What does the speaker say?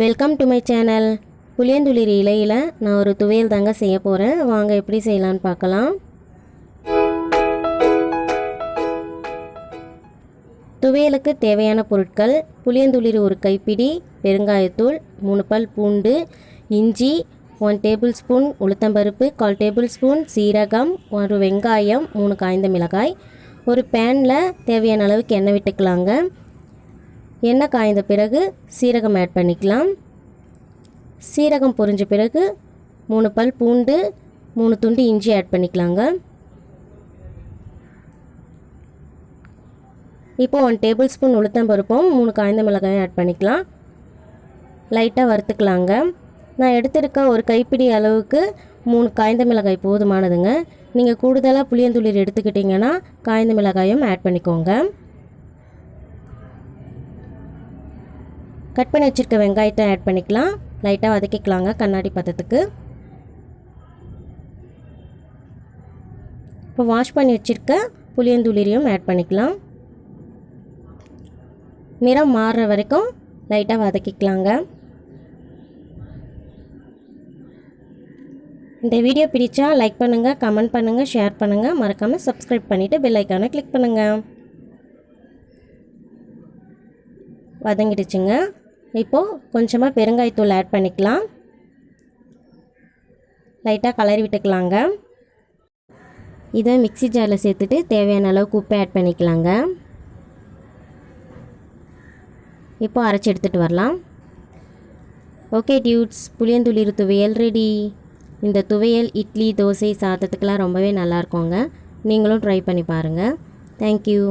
Welcome to my channel புளியந்துளிர் இலையில் நான் ஒரு துவையல் தாங்க செய்ய போகிறேன் வாங்க எப்படி செய்யலான்னு பார்க்கலாம். துவையலுக்கு தேவையான பொருட்கள் புளியந்துளிர் ஒரு கைப்பிடி பெருங்காயத்தூள் மூணு பல் பூண்டு இஞ்சி ஒன் டேபிள் ஸ்பூன் உளுத்தம்பருப்பு கால் டேபிள் ஸ்பூன் சீரகம் ஒரு வெங்காயம் மூணு காய்ந்த மிளகாய். ஒரு பேனில் தேவையான அளவுக்கு எண்ணெய் விட்டுக்கலாங்க. எண்ணெய் காய்ந்த பிறகு சீரகம் ஆட் பண்ணிக்கலாம். சீரகம் பொரிஞ்ச பிறகு மூணு பல் பூண்டு மூணு துண்டு இஞ்சி ஆட் பண்ணிக்கலாங்க. இப்போ ஒன் டேபிள் ஸ்பூன் உளுத்தம்பருப்பும் மூணு காய்ந்த மிளகாயும் ஆட் பண்ணிக்கலாம். லைட்டாக வறுத்துக்கலாங்க. நான் எடுத்திருக்க ஒரு கைப்பிடி அளவுக்கு மூணு காய்ந்த மிளகாய் போதுமானதுங்க. நீங்கள் கூடுதலாக புளியந்துளிர் எடுத்துக்கிட்டிங்கன்னா காய்ந்த மிளகாயும் ஆட் பண்ணிக்கோங்க. கட் பண்ணி வச்சுருக்க வெங்காயத்தை ஆட் பண்ணிக்கலாம். லைட்டாக வதக்கிக்கலாங்க கண்ணாடி பதத்துக்கு. இப்போ வாஷ் பண்ணி வச்சுருக்க புளியந்துளிரியும் ஆட் பண்ணிக்கலாம். நிறம் மாறுற வரைக்கும் லைட்டாக வதக்கிக்கலாங்க. இந்த வீடியோ பிடிச்சா லைக் பண்ணுங்கள் கமெண்ட் பண்ணுங்கள் ஷேர் பண்ணுங்கள் மறக்காமல் சப்ஸ்கிரைப் பண்ணிவிட்டு பெல் ஐக்கானை கிளிக் பண்ணுங்கள் வதங்கிடுச்சுங்க. இப்போது கொஞ்சமாக பெருங்காயத்தூள் ஆட் பண்ணிக்கலாம். லைட்டாக கலரி விட்டுக்கலாங்க. இதை மிக்ஸி ஜாரில் சேர்த்துட்டு தேவையான அளவுக்கு உப்பு ஆட் பண்ணிக்கலாங்க. இப்போ அரைச்சி எடுத்துகிட்டு வரலாம். ஓகே டியூட்ஸ் புளியந்துளிர் துவையல் ரெடி இந்த துவையல் இட்லி தோசை சாதத்துக்கெலாம் ரொம்பவே நல்லாயிருக்குங்க நீங்களும் ட்ரை பண்ணி பாருங்கள் தேங்க்யூ